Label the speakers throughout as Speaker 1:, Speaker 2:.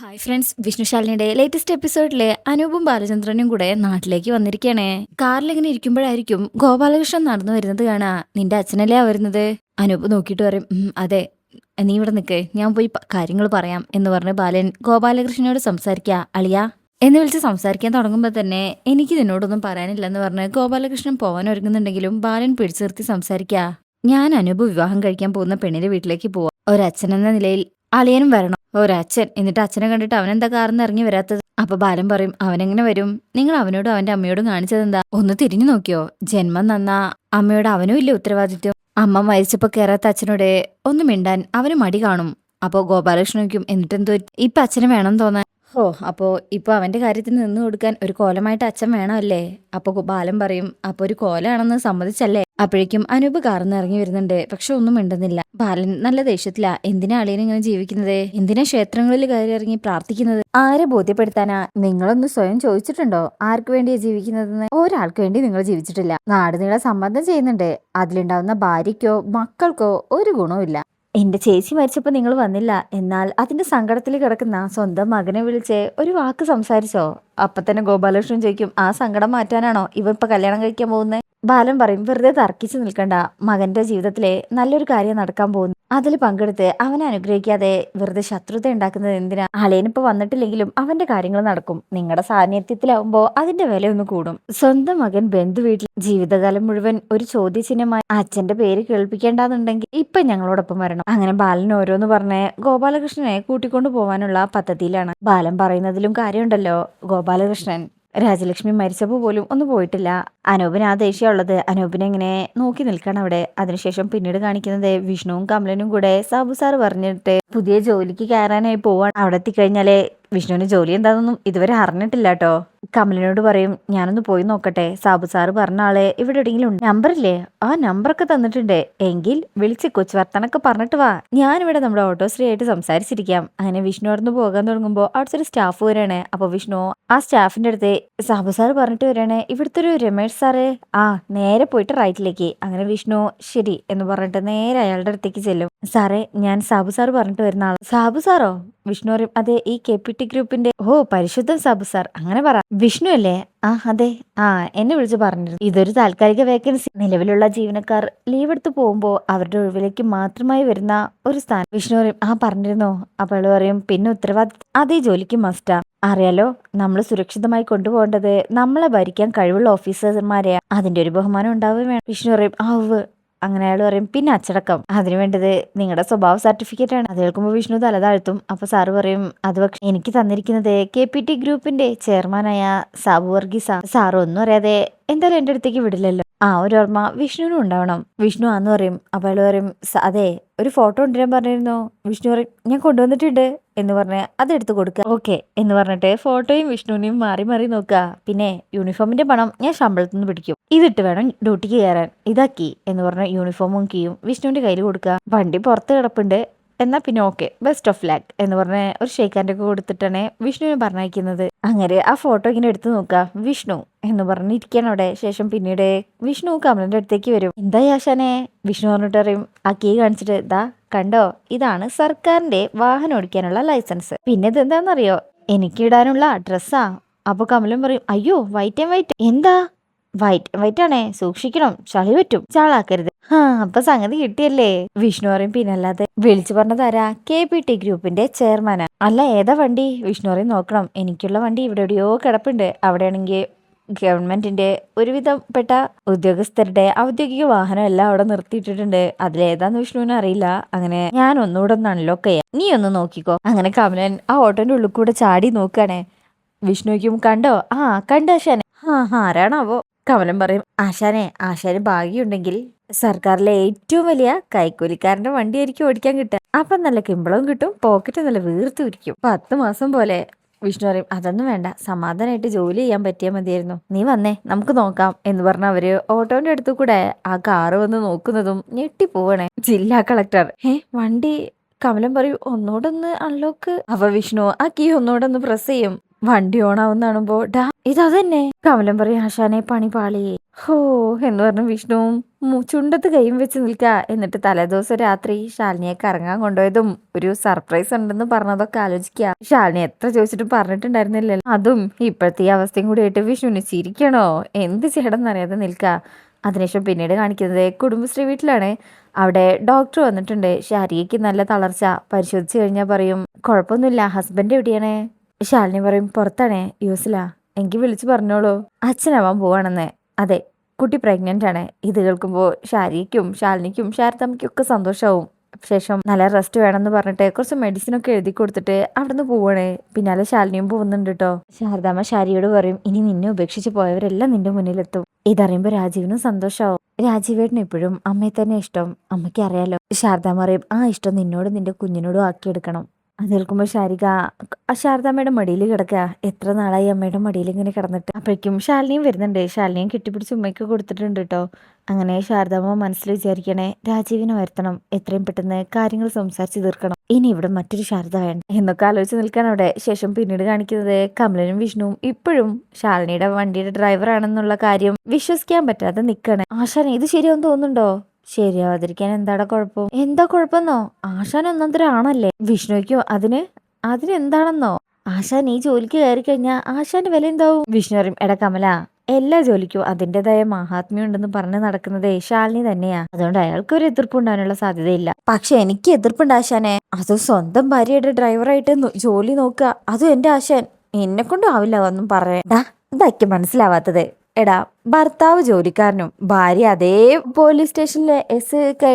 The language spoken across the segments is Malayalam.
Speaker 1: ഹായ് ഫ്രണ്ട്സ് വിഷ്ണുശാലിനിയുടെ ലേറ്റസ്റ്റ് എപ്പിസോഡിലെ അനൂപും ബാലചന്ദ്രനും കൂടെ നാട്ടിലേക്ക് വന്നിരിക്കണേ കാറിലിങ്ങനെ ഇരിക്കുമ്പോഴായിരിക്കും ഗോപാലകൃഷ്ണൻ നടന്നു വരുന്നത് കാണാ. നിന്റെ അച്ഛനല്ലേ വരുന്നത്? അനൂപ് നോക്കിയിട്ട് പറയും അതെ. നീ ഇവിടെ നിൽക്ക് ഞാൻ പോയി കാര്യങ്ങൾ പറയാം എന്ന് പറഞ്ഞ് ബാലൻ ഗോപാലകൃഷ്ണനോട് സംസാരിക്കുക അളിയ എന്ന് വിളിച്ച് സംസാരിക്കാൻ തുടങ്ങുമ്പോൾ തന്നെ എനിക്ക് നിന്നോടൊന്നും പറയാനില്ലെന്ന് പറഞ്ഞ് ഗോപാലകൃഷ്ണൻ പോകാൻ ഒരുങ്ങുന്നുണ്ടെങ്കിലും ബാലൻ പിടിച്ചു നിർത്തി സംസാരിക്കുക ഞാൻ അനൂപ് വിവാഹം കഴിക്കാൻ പോകുന്ന പെണ്ണിന്റെ വീട്ടിലേക്ക് പോവാം. ഒരച്ഛൻ എന്ന നിലയിൽ അളിയനും വരണം. ഒരച്ഛൻ. എന്നിട്ട് അച്ഛനെ കണ്ടിട്ട് അവനെന്താ കാറിന്ന് ഇറങ്ങി വരാത്തത്? അപ്പൊ ബാലൻ പറയും അവനെങ്ങനെ വരും? നിങ്ങൾ അവനോടും അവന്റെ അമ്മയോടും കാണിച്ചതെന്താ? ഒന്ന് തിരിഞ്ഞു നോക്കിയോ? ജന്മം നന്നാ. അമ്മയോട് അവനും ഇല്ല ഉത്തരവാദിത്വം. അമ്മ മരിച്ചപ്പോ കേറാത്ത അച്ഛനോട് ഒന്ന് മിണ്ടാൻ അവന് മടി കാണും. അപ്പോ ഗോപാലകൃഷ്ണ എന്നിട്ട് എന്തോ ഇപ്പൊ അച്ഛനെ വേണം തോന്നാൻ. ഓ അപ്പോൾ ഇപ്പോൾ അവന്റെ കാര്യത്തിന് നിന്ന് കൊടുക്കാൻ ഒരു കോലമായിട്ട് അച്ഛൻ വേണമല്ലേ? അപ്പോൾ ബാലൻ പറയും അപ്പോൾ ഒരു കോലാണെന്ന് സമ്മതിച്ചല്ലേ? അപ്പോഴേക്കും അനൂപ് കാർന്ന് ഇറങ്ങി വരുന്നുണ്ട്. പക്ഷെ ഒന്നും മിണ്ടുന്നില്ല. ബാലൻ നല്ല ദേഷ്യത്തിലാ. എന്തിനാ അളിയൻ ഇങ്ങനെ ജീവിക്കുന്നത്? എന്തിനാ ക്ഷേത്രങ്ങളിൽ കയറി ഇറങ്ങി പ്രാർത്ഥിക്കുന്നത്? ആരെ ബോധ്യപ്പെടുത്താനാ? നിങ്ങളൊന്ന് സ്വയം ചോദിച്ചിട്ടുണ്ടോ? ആർക്ക് വേണ്ടിയാ ജീവിക്കുന്നതെന്ന്? ഒരാൾക്ക് വേണ്ടി നിങ്ങൾ ജീവിച്ചിട്ടില്ല. നാട് നിങ്ങളെ സമ്മർദ്ദം ചെയ്യുന്നുണ്ട്. അതിലുണ്ടാവുന്ന ഭാര്യയ്ക്കോ മക്കൾക്കോ ഒരു ഗുണവും എന്റെ ചേച്ചി മരിച്ചപ്പോ നിങ്ങൾ വന്നില്ല. എന്നാൽ അതിന്റെ സങ്കടത്തിൽ കിടക്കുന്ന സ്വന്തം മകനെ വിളിച്ച് ഒരു വാക്ക് സംസാരിച്ചോ? അപ്പൊ തന്നെ ഗോപാലകൃഷ്ണൻ ചോദിക്കും ആ സങ്കടം മാറ്റാനാണോ? ഇവ ഇപ്പൊ കല്യാണം കഴിക്കാൻ പോകുന്നത് ബാലൻ പറയും വെറുതെ തർക്കിച്ചു നിൽക്കണ്ട. മകന്റെ ജീവിതത്തിലെ നല്ലൊരു കാര്യം നടക്കാൻ പോകുന്നു. അതിൽ പങ്കെടുത്ത് അവനെ അനുഗ്രഹിക്കാതെ വെറുതെ ശത്രുത ഉണ്ടാക്കുന്നത് എന്തിനാ? അളിയനിപ്പോ വന്നിട്ടില്ലെങ്കിലും അവന്റെ കാര്യങ്ങൾ നടക്കും. നിങ്ങളുടെ സാന്നിധ്യത്തിലാവുമ്പോ അതിന്റെ വില ഒന്ന് കൂടും. സ്വന്തം മകൻ ബന്ധു വീട്ടിൽ ജീവിതകാലം മുഴുവൻ ഒരു ചോദ്യചിഹ്നമായി അച്ഛന്റെ പേര് കേൾപ്പിക്കേണ്ടെന്നുണ്ടെങ്കിൽ ഇപ്പൊ ഞങ്ങളോടൊപ്പം വരണം. അങ്ങനെ ബാലൻ ഓരോന്ന് പറഞ്ഞ് ഗോപാലകൃഷ്ണനെ കൂട്ടിക്കൊണ്ടു പോവാനുള്ള പദ്ധതിയിലാണ്. ബാലൻ പറയുന്നതിലും കാര്യമുണ്ടല്ലോ ഗോപാലകൃഷ്ണൻ. രാജലക്ഷ്മി മരിച്ചപ്പോൾ പോലും ഒന്നും പോയിട്ടില്ല. അനൂപിന് ആ ദേഷ്യമുള്ളത് അനൂപിനെ ഇങ്ങനെ നോക്കി നിൽക്കണം അവിടെ. അതിനുശേഷം പിന്നീട് കാണിക്കുന്നത് വിഷ്ണുവും കമലനും കൂടെ സാബു സാർ പറഞ്ഞിട്ട് പുതിയ ജോലിക്ക് കയറാനായി പോവാൻ അവിടെ എത്തിക്കഴിഞ്ഞാലേ വിഷ്ണുവിന് ജോലി എന്താണെന്നൊന്നും ഇതുവരെ അറിഞ്ഞിട്ടില്ല കേട്ടോ കമലിനോട് പറയും ഞാനൊന്ന് പോയി നോക്കട്ടെ. സാബു സാറ് പറഞ്ഞ ആളെ ഇവിടെ എവിടെയെങ്കിലും ഉണ്ട്. നമ്പറില്ലേ? ആ നമ്പറൊക്കെ തന്നിട്ടുണ്ട്. എങ്കിൽ വിളിച്ച് കൊച്ചു വർത്തനൊക്കെ പറഞ്ഞിട്ട് വാ. ഞാനിവിടെ നമ്മുടെ ഓട്ടോശ്രീ ആയിട്ട് സംസാരിച്ചിരിക്കാം. അങ്ങനെ വിഷ്ണു അവിടുന്ന് പോകാൻ തുടങ്ങുമ്പോൾ അവിടുത്തെ ഒരു സ്റ്റാഫ് വരാണ്. അപ്പൊ വിഷ്ണു ആ സ്റ്റാഫിന്റെ അടുത്ത് സാബു സാറ് പറഞ്ഞിട്ട് വരാണ്. ഇവിടുത്തെ ഒരു രമേഷ് സാറ്. ആ നേരെ പോയിട്ട് റൈറ്റിലേക്ക്. അങ്ങനെ വിഷ്ണു ശരി എന്ന് പറഞ്ഞിട്ട് നേരെ അയാളുടെ അടുത്തേക്ക് ചെല്ലും. സാറേ ഞാൻ സാബു സാറ് പറഞ്ഞിട്ട് വരുന്ന ആൾ സാബു സാറോ? വിഷ്ണു പറയും അതെ ഈ കെ പി ടി ഗ്രൂപ്പിന്റെ ഓ പരിശുദ്ധം സബ് സാർ അങ്ങനെ പറ. വിഷ്ണു അല്ലേ? ആ അതെ. ആ എന്നെ വിളിച്ച് പറഞ്ഞിരുന്നു. ഇതൊരു താൽക്കാലിക വേക്കൻസി നിലവിലുള്ള ജീവനക്കാർ ലീവ് എടുത്ത് പോകുമ്പോൾ അവരുടെ ഒഴിവിലേക്ക് മാത്രമായി വരുന്ന ഒരു സ്ഥാനം. വിഷ്ണു പറയും ആ പറഞ്ഞിരുന്നോ. അപ്പോൾ പറയും പിന്നെ ഉത്തരവാദിത്വം അതേ ജോലിക്ക് മസ്റ്റാ അറിയാലോ നമ്മൾ സുരക്ഷിതമായി കൊണ്ടുപോകേണ്ടത് നമ്മളെ ഭരിക്കാൻ കഴിവുള്ള ഓഫീസർമാരെ അതിന്റെ ഒരു ബഹുമാനം ഉണ്ടാവുകയും വേണം. വിഷ്ണു പറയും ആ ഉവ്വ് അങ്ങനെ അയാൾ പറയും പിന്നെ അച്ചടക്കം. അതിനു വേണ്ടത് നിങ്ങളുടെ സ്വഭാവ സർട്ടിഫിക്കറ്റ് ആണ്. അത് കേൾക്കുമ്പോൾ വിഷ്ണു തല താഴ്ത്തും. അപ്പൊ സാറ് പറയും അത് പക്ഷെ എനിക്ക് തന്നിരിക്കുന്നത് കെ പി ടി ഗ്രൂപ്പിന്റെ ചെയർമാനായ സാബു വർഗീസ. സാർ ഒന്നും അറിയാതെ എന്തായാലും എന്റെ അടുത്തേക്ക് വിടില്ലല്ലോ. ആ ഒരു ഓർമ്മ വിഷ്ണുവിനും ഉണ്ടാവണം. വിഷ്ണു ആന്ന് പറയും. അപ്പൊ അയാൾ പറയും അതെ ഒരു ഫോട്ടോ കൊണ്ടുവരാൻ പറഞ്ഞിരുന്നു. വിഷ്ണു പറയും ഞാൻ കൊണ്ടുവന്നിട്ടുണ്ട്. എന്ന് പറഞ്ഞ് അതെടുത്ത് കൊടുക്കുക. ഓക്കെ എന്ന് പറഞ്ഞിട്ട് ഫോട്ടോയും വിഷ്ണുവിനെയും മാറി മാറി നോക്കുക. പിന്നെ യൂണിഫോമിന്റെ പണം ഞാൻ ശമ്പളത്തിൽ നിന്ന് പിടിക്കും. ഇതിട്ട് വേണം ഡ്യൂട്ടിക്ക് കയറാൻ. ഇതാക്കി എന്ന് പറഞ്ഞ യൂണിഫോമും കീയും വിഷ്ണുവിന്റെ കയ്യിൽ കൊടുക്കുക. വണ്ടി പുറത്ത് കിടപ്പുണ്ട്. എന്നാ പിന്നെ ഓക്കെ. ബെസ്റ്റ് ഓഫ് ലാക്ക് എന്ന് പറഞ്ഞ ഒരു ഷെയ്ക്കാന്റെ ഒക്കെ കൊടുത്തിട്ടാണ് വിഷ്ണുവിനെ പറഞ്ഞയക്കുന്നത്. അങ്ങനെ ആ ഫോട്ടോ ഇങ്ങനെ എടുത്തു നോക്കാം വിഷ്ണു എന്ന് പറഞ്ഞ് ഇരിക്കണം അവിടെ. ശേഷം പിന്നീട് വിഷ്ണു കമലിന്റെ അടുത്തേക്ക് വരും. എന്താ യാശാനെ വിഷ്ണു പറഞ്ഞിട്ട് പറയും ആ കീ കാണിച്ചിട്ട് ഇതാ കണ്ടോ? ഇതാണ് സർക്കാരിന്റെ വാഹനം ഓടിക്കാനുള്ള ലൈസൻസ് പിന്നെ ഇത് എന്താണെന്നറിയോ? എനിക്ക് ഇടാനുള്ള ഡ്രസ്സാ അപ്പൊ കമലും പറയും അയ്യോ വൈറ്റ് ആൻഡ് വൈറ്റ് എന്താ? വൈറ്റ് വൈറ്റ് ആണേ സൂക്ഷിക്കണം. ചളി പറ്റും. ചാളാക്കരുത്. ആ അപ്പൊ സംഗതി കിട്ടിയല്ലേ? വിഷ്ണു പറയും പിന്നല്ലാതെ. വിളിച്ചു പറഞ്ഞതാരാ കെ പി ടി ഗ്രൂപ്പിന്റെ ചെയർമാനാ. അല്ല ഏതാ വണ്ടി? വിഷ്ണു പറയും നോക്കണം. എനിക്കുള്ള വണ്ടി ഇവിടെ എവിടെയോ കിടപ്പുണ്ട്. അവിടെയാണെങ്കിൽ ഗവൺമെന്റിന്റെ ഒരുവിധപ്പെട്ട ഉദ്യോഗസ്ഥരുടെ ഔദ്യോഗിക വാഹനം എല്ലാം അവിടെ നിർത്തിയിട്ടിട്ടുണ്ട്. അതിലേതാന്ന് വിഷ്ണുവിന് അറിയില്ല. അങ്ങനെ ഞാൻ ഒന്നുകൂടെ ഒന്ന് അൺലോക്ക് ചെയ്യാം. നീ ഒന്ന് നോക്കിക്കോ. അങ്ങനെ കമലൻ ആ ഓട്ടോന്റെ ഉള്ളിൽ കൂടെ ചാടി നോക്കുകയാണേ വിഷ്ണുവിക്കും കണ്ടോ? ആ കണ്ടോ ശനെ ആ ആരാണാവോ? കമലൻ പറയും ആശാനെ ആശാന് ഭാഗ്യമുണ്ടെങ്കിൽ സർക്കാരിലെ ഏറ്റവും വലിയ കൈക്കൂലിക്കാരന്റെ വണ്ടിയായിരിക്കും ഓടിക്കാൻ കിട്ടുക. അപ്പൊ നല്ല കിമ്പളവും കിട്ടും പോക്കറ്റ് നല്ല വീർത്തു ഇരിക്കും പത്ത് മാസം പോലെ വിഷ്ണു പറയും അതൊന്നും വേണ്ട സമാധാനമായിട്ട് ജോലി ചെയ്യാൻ പറ്റിയാൽ മതിയായിരുന്നു. നീ വന്നേ നമുക്ക് നോക്കാം എന്ന് പറഞ്ഞ അവർ ഓട്ടോന്റെ അടുത്ത് കൂടെ ആ കാറ് വന്ന് നോക്കുന്നതും ഞെട്ടിപ്പോവണേ ജില്ലാ കളക്ടർ. ഏ വണ്ടി കമലം പറയും ഒന്നോടൊന്ന് അൺലോക്ക് അവ വിഷ്ണു ആ കീ ഒന്നോടൊന്ന് പ്രസ് ചെയ്യും. വണ്ടി ഓണാവുന്ന കാണുമ്പോ ഡാ ഇതതന്നെ കമലം പറയും ആശാനെ പണി പാളിയേ. ഹോ എന്ന് പറഞ്ഞു വിഷ്ണുവും ചുണ്ടത്ത് കൈയും വെച്ച് നിൽക്ക. എന്നിട്ട് തലേദിവസം രാത്രി ശാലിനിയെ കറങ്ങാൻ കൊണ്ടുപോയതും ഒരു സർപ്രൈസ് ഉണ്ടെന്ന് പറഞ്ഞതൊക്കെ ആലോചിക്കുക ശാലിനി എത്ര ചോദിച്ചിട്ടും പറഞ്ഞിട്ടുണ്ടായിരുന്നില്ലല്ലോ. അതും ഇപ്പോഴത്തെ ഈ അവസ്ഥയും കൂടി ആയിട്ട് വിഷ്ണുവിന് ചിരിക്കണോ? എന്ത് ചെയ്യണമെന്ന് അറിയാതെ നിൽക്കുക അതിനുശേഷം പിന്നീട് കാണിക്കുന്നത് കുടുംബശ്രീ വീട്ടിലാണ്. അവിടെ ഡോക്ടർ വന്നിട്ടുണ്ട്. ശാരീരിക്ക് നല്ല തളർച്ച. പരിശോധിച്ച് കഴിഞ്ഞാൽ പറയും കുഴപ്പമൊന്നുമില്ല. ഹസ്ബൻഡ് എവിടെയാണ്? ശാലിനി പറയും പുറത്താണേ യൂസിലാ. എനിക്ക് വിളിച്ചു പറഞ്ഞോളൂ. അച്ഛനാവാൻ പോവാണെന്ന്. അതെ കുട്ടി പ്രഗ്നന്റ് ആണ്. ഇത് കേൾക്കുമ്പോൾ ഷാരിക്കും ശാലിനിക്കും ശാരദമ്മയ്ക്കും ഒക്കെ സന്തോഷമാവും ശേഷം നല്ല റെസ്റ്റ് വേണമെന്ന് പറഞ്ഞിട്ട് കുറച്ച് മെഡിസിൻ ഒക്കെ എഴുതി കൊടുത്തിട്ട് അവിടുന്ന് പോവാണ്. പിന്നാലെ ശാലിനിയും പോകുന്നുണ്ട് കേട്ടോ ശാരദാമ്മ ശാരിയോട് പറയും ഇനി നിന്നെ ഉപേക്ഷിച്ച് പോയവരെല്ലാം നിന്റെ മുന്നിലെത്തും. ഇതറിയുമ്പോൾ രാജീവിനും സന്തോഷമാവും രാജീവേട്ടന് എപ്പോഴും അമ്മയെ തന്നെ ഇഷ്ടം. അമ്മയ്ക്ക് അറിയാലോ ശാരദാമ്മ പറയും ആ ഇഷ്ടം നിന്നോടും നിന്റെ കുഞ്ഞിനോടും ആക്കിയെടുക്കണം. അത് കേൾക്കുമ്പോൾ ശാരിക ശാരദാമ്മയുടെ മടിയിൽ കിടക്കുക എത്ര നാളായി അമ്മയുടെ മടിയിൽ ഇങ്ങനെ കിടന്നിട്ട്? അപ്പോഴേക്കും ശാലിനിയും വരുന്നുണ്ട്. ശാലിനിയും കെട്ടിപ്പിടിച്ച് ഉമ്മയ്ക്ക് കൊടുത്തിട്ടുണ്ട് കേട്ടോ അങ്ങനെ ശാരദാമ്മ മനസ്സിൽ വിചാരിക്കണേ രാജീവിനെ വരുത്തണം. എത്രയും പെട്ടെന്ന് കാര്യങ്ങൾ സംസാരിച്ച് തീർക്കണം. ഇനി ഇവിടെ മറ്റൊരു ശാരദ വേണ്ട. എന്നൊക്കെ ആലോചിച്ച് നിൽക്കാൻ അവിടെ ശേഷം പിന്നീട് കാണിക്കുന്നത് കമലനും വിഷ്ണുവും ഇപ്പോഴും ശാലിനിയുടെ വണ്ടിയുടെ ഡ്രൈവറാണെന്നുള്ള കാര്യം വിശ്വസിക്കാൻ പറ്റാതെ നിൽക്കണേ ആശാൻ ഇത് ശരിയാവും തോന്നുന്നുണ്ടോ? ശരിയാവാതിരിക്കാൻ എന്താടാ കുഴപ്പം? എന്താ കുഴപ്പമെന്നോ? ആശാൻ ഒന്നാന്തരാണല്ലേ. വിഷ്ണുവയ്ക്കോ അതിന്? എന്താണെന്നോ? ആശാൻ ഈ ജോലിക്ക് കയറി കഴിഞ്ഞാ ആശാന്റെ വില എന്താവും? വിഷ്ണു പറയും എടാ കമല എല്ലാ ജോലിക്കും അതിന്റെതായ മഹാത്മ്യം ഉണ്ടെന്ന് പറഞ്ഞ് നടക്കുന്നത് ശാലിനി തന്നെയാ. അതുകൊണ്ട് അയാൾക്ക് ഒരു എതിർപ്പ് ഉണ്ടാവാനുള്ള സാധ്യതയില്ല. പക്ഷെ എനിക്ക് എതിർപ്പുണ്ട് ആശാനെ. അത് സ്വന്തം ഭാര്യയുടെ ഡ്രൈവറായിട്ട് ജോലി നോക്കുക. അതും എന്റെ ആശാൻ. എന്നെ കൊണ്ടും ആവില്ല ഒന്നും പറയടാ ഇതൊക്കെ മനസ്സിലാവാത്തത്. എടാ ഭർത്താവ് ജോലിക്കാരനും ഭാര്യ അതേ പോലീസ് സ്റ്റേഷനിലെ എസ് ഒക്കെ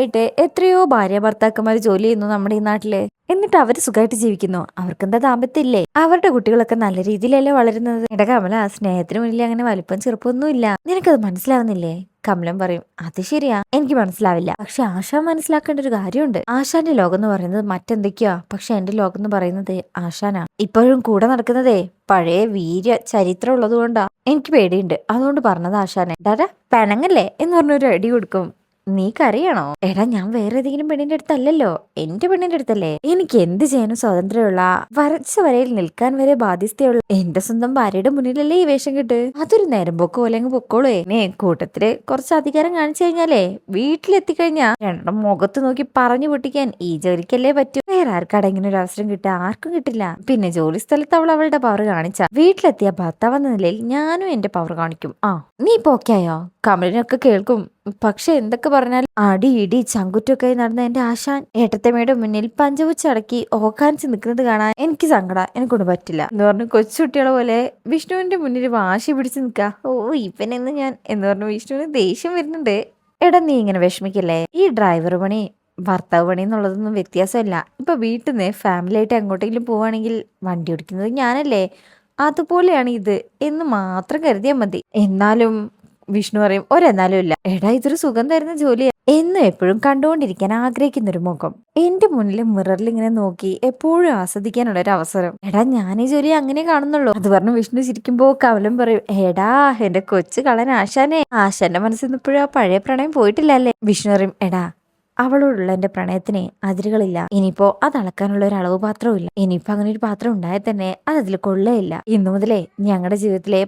Speaker 1: എത്രയോ ഭാര്യ ഭർത്താക്കന്മാർ ജോലി ചെയ്യുന്നു നമ്മുടെ ഈ നാട്ടിൽ. എന്നിട്ട് അവർ സുഖമായിട്ട് ജീവിക്കുന്നു. അവർക്കെന്താ ദാമ്പത്യമില്ലേ അവരുടെ കുട്ടികളൊക്കെ നല്ല രീതിയിലല്ലേ വളരുന്നത്. എടാ കമല സ്നേഹത്തിന് മുന്നിൽ അങ്ങനെ വലിപ്പം ചെറുപ്പമൊന്നും ഇല്ല നിനക്കത് മനസ്സിലാവുന്നില്ലേ? കമലം പറയും അത് ശരിയാ. എനിക്ക് മനസ്സിലാവില്ല. പക്ഷെ ആശ മനസ്സിലാക്കേണ്ട ഒരു കാര്യമുണ്ട്. ആശാന്റെ ലോകം എന്ന് പറയുന്നത് മറ്റെന്തൊക്കെയാ? പക്ഷെ എന്റെ ലോകം എന്ന് പറയുന്നത് ആശാനാ. ഇപ്പോഴും കൂടെ നടക്കുന്നതേ പഴയ വീര്യ ചരിത്രം ഉള്ളത് കൊണ്ടാ എനിക്ക് പേടിയുണ്ട്. അതുകൊണ്ട് പറഞ്ഞത് ആശാനെ. ഡാ പെണങ്ങല്ലേ? എന്ന് പറഞ്ഞൊരു അടി കൊടുക്കും നീ കരയണോ എടാ ഞാൻ വേറെ ഏതെങ്കിലും പെണ്ണിന്റെ അടുത്തല്ലല്ലോ. എന്റെ പെണ്ണിന്റെ അടുത്തല്ലേ? എനിക്ക് എന്ത് ചെയ്യാനും സ്വാതന്ത്ര്യമുള്ള വരച്ച വരയിൽ നിൽക്കാൻ വരെ ബാധ്യസ്ഥയുള്ള എന്റെ സ്വന്തം ഭാര്യയുടെ മുന്നിലല്ലേ ഈ വേഷം കിട്ട്? അതൊരു നേരം പൊക്കോ അല്ലെങ്കിൽ പൊക്കോളൂ. എന്നെ കൂട്ടത്തിൽ കുറച്ച് അധികാരം കാണിച്ചു കഴിഞ്ഞാലേ വീട്ടിലെത്തിക്കഴിഞ്ഞാ രണ്ടെണ്ണം മുഖത്ത് നോക്കി പറഞ്ഞു പൊട്ടിക്കാൻ ഈ ജോലിക്കല്ലേ പറ്റൂ. വേറെ ആർക്കാടെ ഇങ്ങനെ ഒരു അവസരം കിട്ടുക? ആർക്കും കിട്ടില്ല. പിന്നെ ജോലി സ്ഥലത്ത് അവൾ അവളുടെ പവർ കാണിച്ച. വീട്ടിലെത്തിയ ഭർത്താവ് എന്ന നിലയിൽ ഞാനും എന്റെ പവർ കാണിക്കും. ആ നീ പോക്കായോ കമലിനൊക്കെ കേൾക്കും. പക്ഷെ എന്തൊക്കെ പറഞ്ഞാൽ അടി ഇടി ചങ്കുറ്റൊക്കെ നടന്ന എന്റെ ആശാൻ ഏട്ടത്തമ്മയുടെ മുന്നിൽ പഞ്ചവുച്ചടക്കി ഓക്കാനിച്ച് നിൽക്കുന്നത് കാണാൻ എനിക്ക് സങ്കട. എന്നെക്കൊണ്ട് പറ്റില്ല. എന്ന് പറഞ്ഞു കൊച്ചുകുട്ടികളെ പോലെ വിഷ്ണുവിന്റെ മുന്നിൽ വാശി പിടിച്ച് നിൽക്കുക ഓ ഇവനെന്ന് ഞാൻ എന്ന് പറഞ്ഞു വിഷ്ണുവിന് ദേഷ്യം വരുന്നുണ്ട്. എടാ നീ ഇങ്ങനെ വിഷമിക്കല്ലേ? ഈ ഡ്രൈവർ പണി ഭർത്താവ് പണി എന്നുള്ളതൊന്നും വ്യത്യാസമല്ല. ഇപ്പൊ വീട്ടിൽ നിന്ന് ഫാമിലി ആയിട്ട് എങ്ങോട്ടെങ്കിലും പോവാണെങ്കിൽ വണ്ടി ഓടിക്കുന്നത് ഞാനല്ലേ? അതുപോലെയാണ് ഇത് എന്ന് മാത്രം കരുതിയാൽ മതി. എന്നാലും വിഷ്ണു പറയും ഒരെന്നാലും ഇല്ല. എടാ ഇതൊരു സുഖം തരുന്ന ജോലിയാ. എന്നും എപ്പോഴും കണ്ടുകൊണ്ടിരിക്കാൻ ആഗ്രഹിക്കുന്ന ഒരു മുഖം. എന്റെ മുന്നിൽ മിററിൽ ഇങ്ങനെ നോക്കി എപ്പോഴും ആസ്വദിക്കാനുള്ള ഒരു അവസരം. എടാ ഞാൻ ഈ ജോലി അങ്ങനെ കാണുന്നുള്ളൂ. അത് പറഞ്ഞു വിഷ്ണു ചിരിക്കുമ്പോ കവലം പറയും എടാ എന്റെ കൊച്ചു കളൻ ആശാനെ ആശാന്റെ മനസ്സിൽ നിന്ന് ഇപ്പോഴും ആ പഴയ പ്രണയം പോയിട്ടില്ല അല്ലേ വിഷ്ണു പറയും എടാ അവളോടുള്ള എന്റെ പ്രണയത്തിന് അതിരുകളില്ല. ഇനിയിപ്പോ അത് അളക്കാനുള്ള ഒരു അളവ് പാത്രവും ഇല്ല. ഇനിയിപ്പോ അങ്ങനെ ഒരു പാത്രം ഉണ്ടായാൽ തന്നെ അത് അതിൽ കൊള്ളയില്ല ഇന്നു മുതലേ ഞങ്ങളുടെ ജീവിതത്തിലെ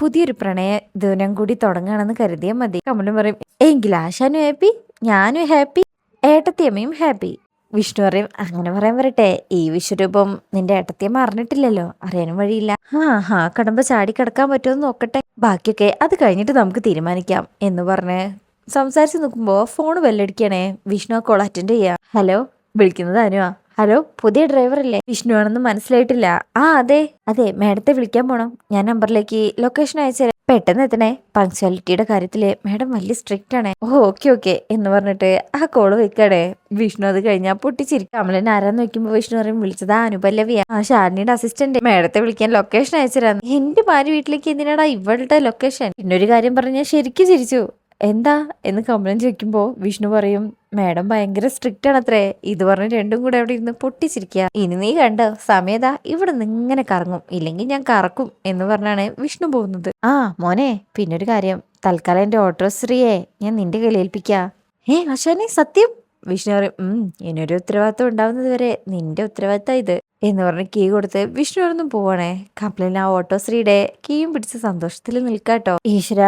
Speaker 1: പുതിയൊരു പ്രണയ ദിനം കൂടി തുടങ്ങുകയാണെന്ന് കരുതിയാൽ മതി. കമലും പറയും എങ്കിൽ ആശാനും ഹാപ്പി ഞാനും ഹാപ്പി ഏട്ടത്തിയമ്മയും ഹാപ്പി. വിഷ്ണു പറയും അങ്ങനെ പറയാൻ വരട്ടെ. ഈ വിശ്വരൂപം നിന്റെ ഏട്ടത്തിയമ്മ അറിഞ്ഞിട്ടില്ലല്ലോ. അറിയാനും വഴിയില്ല. ആ ഹാ കടമ്പ ചാടി കിടക്കാൻ പറ്റുമെന്ന് നോക്കട്ടെ. ബാക്കിയൊക്കെ അത് കഴിഞ്ഞിട്ട് നമുക്ക് തീരുമാനിക്കാം എന്ന് പറഞ്ഞ് സംസാരിച്ച് നോക്കുമ്പോൾ ഫോൺ ബെല്ലടിക്കണേ വിഷ്ണു കോൾ അറ്റൻഡ് ചെയ്യാ. ഹലോ വിളിക്കുന്നത് അനുവാ ഹലോ പുതിയ ഡ്രൈവർ അല്ലേ വിഷ്ണു ആണെന്ന് മനസ്സിലായിട്ടില്ല. ആ അതെ. അതെ മാഡത്തെ വിളിക്കാൻ പോണം. ഞാൻ നമ്പറിലേക്ക് ലൊക്കേഷൻ അയച്ചുതരാം പെട്ടെന്ന് എത്തണേ. പങ്ക്ച്വാലിറ്റിയുടെ കാര്യത്തിൽ മാഡം വലിയ സ്ട്രിക്റ്റ് ആണ്. ഓ ഓക്കെ ഓക്കെ എന്ന് പറഞ്ഞിട്ട് ആ കോൾ വെക്കണേ. വിഷ്ണു അത് കഴിഞ്ഞാൽ പൊട്ടിച്ചിരിക്കും. അമലൻ ആരാന്ന് നോക്കുമ്പോ വിഷ്ണു പറയും വിളിച്ചത് അനുപല്ലവിയ ആ. ഷാലിനിയുടെ അസിസ്റ്റന്റ് മാഡത്തെ വിളിക്കാൻ ലൊക്കേഷൻ അയച്ചുതരാം എന്റെ ഭാര്യ വീട്ടിലേക്ക് എന്തിനാടാ ഇവളുടെ ലൊക്കേഷൻ പിന്നെ ഒരു കാര്യം പറഞ്ഞാൽ ശരിക്കും ചിരിച്ചു. എന്താ എന്ന് കംപ്ലൈന്റ് ചോദിക്കുമ്പോൾ വിഷ്ണു പറയും മാഡം ഭയങ്കര സ്ട്രിക്റ്റ് ആണത്രേ. ഇത് പറഞ്ഞ് രണ്ടും കൂടെ അവിടെ ഇരുന്ന് പൊട്ടിച്ചിരിക്കുക ഇനി നീ കണ്ടോ സമയത ഇവിടെ നിന്ന് ഇങ്ങനെ കറങ്ങും. ഇല്ലെങ്കിൽ ഞാൻ കറക്കും എന്ന് പറഞ്ഞാണ് വിഷ്ണു പോകുന്നത്. ആ മോനെ പിന്നൊരു കാര്യം. തൽക്കാലം എന്റെ ഓട്ടോശ്രീയെ ഞാൻ നിന്റെ കയ്യിൽ ഏൽപ്പിക്കുക ഏ ആശാനെ സത്യം? വിഷ്ണു പറയും ഇനിയൊരു ഉത്തരവാദിത്വം ഉണ്ടാവുന്നത് വരെ നിന്റെ ഉത്തരവാദിത്തം ഇത് എന്ന് പറഞ്ഞ് കീ കൊടുത്ത് വിഷ്ണു അവിടെ പോവാണേ. കംപ്ലൈൻ ആ ഓട്ടോശ്രീയുടെ കീയും പിടിച്ച് സന്തോഷത്തിൽ നിൽക്കാട്ടോ. ഈശ്വര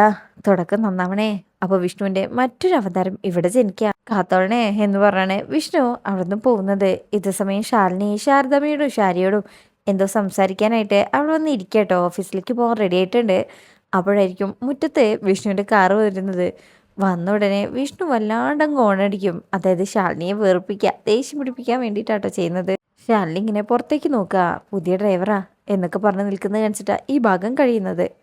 Speaker 1: തുടക്കം നന്നാവണേ. അപ്പൊ വിഷ്ണുവിന്റെ മറ്റൊരു അവതാരം ഇവിടെ ജനിക്കാം. കാത്തോളണേ എന്ന് പറഞ്ഞാണ് വിഷ്ണു അവിടുന്ന് പോകുന്നത്. ഇതേ സമയം ശാലിനി ശാരദമ്മയോടും ഷാരിയോടും എന്തോ സംസാരിക്കാനായിട്ട് അവിടെ വന്ന് ഇരിക്കട്ടോ. ഓഫീസിലേക്ക് പോകാൻ റെഡി ആയിട്ടുണ്ട്. അപ്പോഴായിരിക്കും മുറ്റത്ത് വിഷ്ണുവിന്റെ കാറ് വരുന്നത്. വന്ന ഉടനെ വിഷ്ണു വല്ലാണ്ടങ്ങ് ഓണടിക്കും. അതായത് ശാലിനിയെ വേർപ്പിക്കുക ദേഷ്യം പിടിപ്പിക്കാൻ വേണ്ടിയിട്ടാട്ടോ ചെയ്യുന്നത്. ശാലിനി ഇങ്ങനെ പുറത്തേക്ക് നോക്കുക പുതിയ ഡ്രൈവറാ എന്നൊക്കെ പറഞ്ഞ് നിൽക്കുന്നത് കാണിച്ചിട്ടാ ഈ ഭാഗം കഴിയുന്നത്.